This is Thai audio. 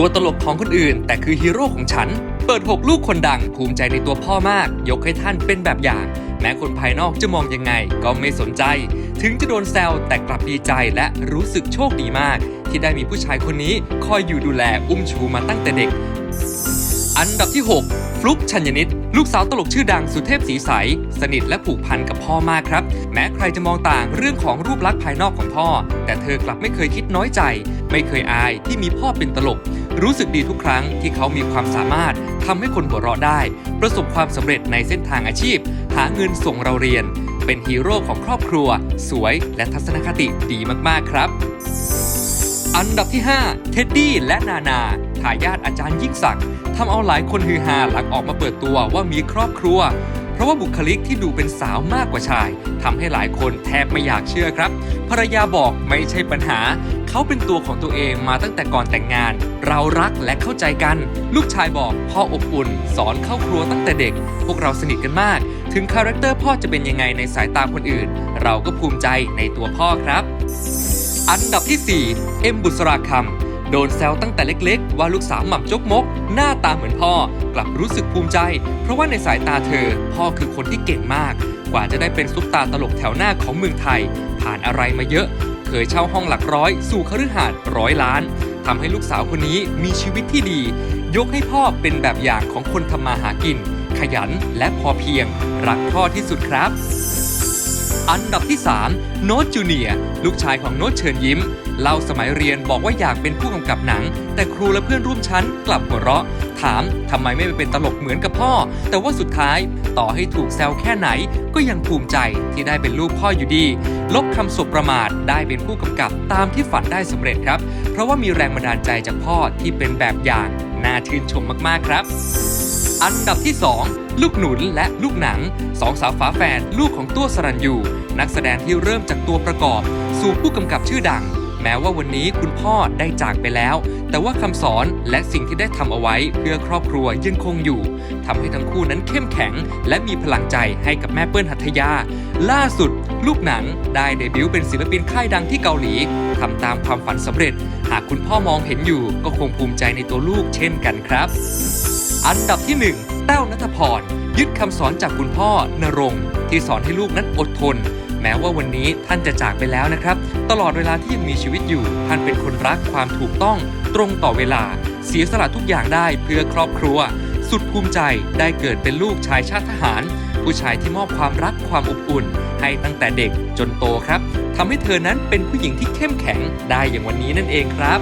ตัวตลกของคนอื่น แต่คือฮีโร่ของฉัน เปิด 6 ลูกคนดัง ภูมิใจในตัวพ่อมาก ยกให้ท่านเป็นแบบอย่าง แม้คนภายนอกจะมองยังไง ก็ไม่สนใจ ถึงจะโดนแซวแต่กลับดีใจและรู้สึกโชคดีมาก ที่ได้มีผู้ชายคนนี้คอยอยู่ดูแลอุ้มชูมาตั้งแต่เด็ก อันดับที่ 6 ฟลุกชัญญนิตลูกสาวตลกชื่อดังสุเทพสีใส สนิทและผูกพันกับพ่อมากครับ แม้ใครจะมองต่างเรื่องของรูปลักษณ์ภายนอกของพ่อ แต่เธอกลับไม่เคยคิดน้อยใจ ไม่เคยอายที่มีพ่อเป็นตลก รู้สึกดีทุกครั้งที่เขามีความสามารถทำให้คนหัวเราะได้ ประสบความสำเร็จในเส้นทางอาชีพ หาเงินส่งเราเรียน เป็นฮีโร่ของครอบครัว สวยและทัศนคติดีมากๆครับ อันดับที่ 5 เท็ดดี้และนานาทายาทอาจารย์ยิ่งศักดิ์ทำเอาหลายคนฮือฮาหลังออกมาเปิดตัวว่ามีครอบครัว เพราะว่าบุคลิกที่ดูเป็นสาวมากกว่าชายทำให้หลายคนแทบไม่อยากเชื่อครับ ภรรยาบอกไม่ใช่ปัญหา เขาเป็นตัวของตัวเองมาตั้งแต่ก่อนแต่งงาน เรารักและเข้าใจกัน ลูกชายบอกพ่ออบอุ่น สอนเข้าครัวตั้งแต่เด็ก พวกเราสนิทกันมาก ถึงคาแรคเตอร์พ่อจะเป็นยังไงในสายตาคนอื่น เราก็ภูมิใจในตัวพ่อครับ อันดับที่ 4 เอ็มบุษราคำ โดนแซวตั้งแต่เล็กๆ ว่าลูกสาวหม่ำจกมก หน้าตาเหมือนพ่อ กลับรู้สึกภูมิใจ เพราะว่าในสายตาเธอ พ่อคือคนที่เก่งมาก กว่าจะได้เป็นซุปตาตลกแถวหน้าของเมืองไทย ผ่านอะไรมาเยอะ เคยเช่าห้องหลักร้อย สู่คฤหาสน์ร้อยล้านทำให้ลูกสาวคนนี้มีชีวิตที่ดี ยกให้พ่อเป็นแบบอย่างของคนทำมาหากิน ขยันและพอเพียง รักพ่อที่สุดครับ อันดับที่ 3 โน้ตจูเนียลูกชายของโน้ตเชิญยิ้ม เล่าสมัยเรียนบอกว่าอยากเป็นผู้กำกับหนัง แต่ครูและเพื่อนร่วมชั้นกลับหัวเราะ ถามทำไมไม่ไปเป็นตลกเหมือนกับพ่อ แต่ว่าสุดท้ายต่อให้ถูกแซวแค่ไหน ก็ยังภูมิใจที่ได้เป็นลูกพ่ออยู่ดี ลบคำสบประมาทได้เป็นผู้กำกับตามที่ฝันได้สำเร็จครับ เพราะว่ามีแรงบันดาลใจจากพ่อที่เป็นแบบอย่างน่าชื่นชมมากๆครับ อันดับที่ 2 ลูกหนุนและลูกหนังสองสาวฝาแฝดลูกของตัวสรัญยูนักแสดงที่เริ่มจากตัวประกอบ สู่ผู้กำกับชื่อดัง แม้ว่าวันนี้คุณพ่อได้จากไปแล้ว แต่ว่าคำสอนและสิ่งที่ได้ทำเอาไว้เพื่อครอบครัวยังคงอยู่ทำให้ทั้งคู่นั้นเข้มแข็ง และมีพลังใจให้กับแม่เปิ้ลหัตถยา ล่าสุด ลูกหนังได้เดบิวต์เป็นศิลปินค่ายดังที่เกาหลีทำตามความฝันสำเร็จ หากคุณพ่อมองเห็นอยู่ ก็คงภูมิใจในตัวลูกเช่นกันครับ อันดับที่ 1 แต้วนัทพรยึดคำสอนจากคุณพ่อนรงค์ที่สอนให้ลูกนั้นอดทน แม้ว่าวันนี้ท่านจะจากไปแล้วนะครับ ตลอดเวลาที่ยังมีชีวิตอยู่ ท่านเป็นคนรักความถูกต้อง ตรงต่อเวลา เสียสละทุกอย่างได้เพื่อครอบครัว สุดภูมิใจได้เกิดเป็นลูกชายชาติทหาร ผู้ชายที่มอบความรักความอบอุ่น ให้ตั้งแต่เด็กจนโตครับทำให้เธอนั้นเป็นผู้หญิงที่เข้มแข็งได้อย่างวันนี้นั่นเองครับ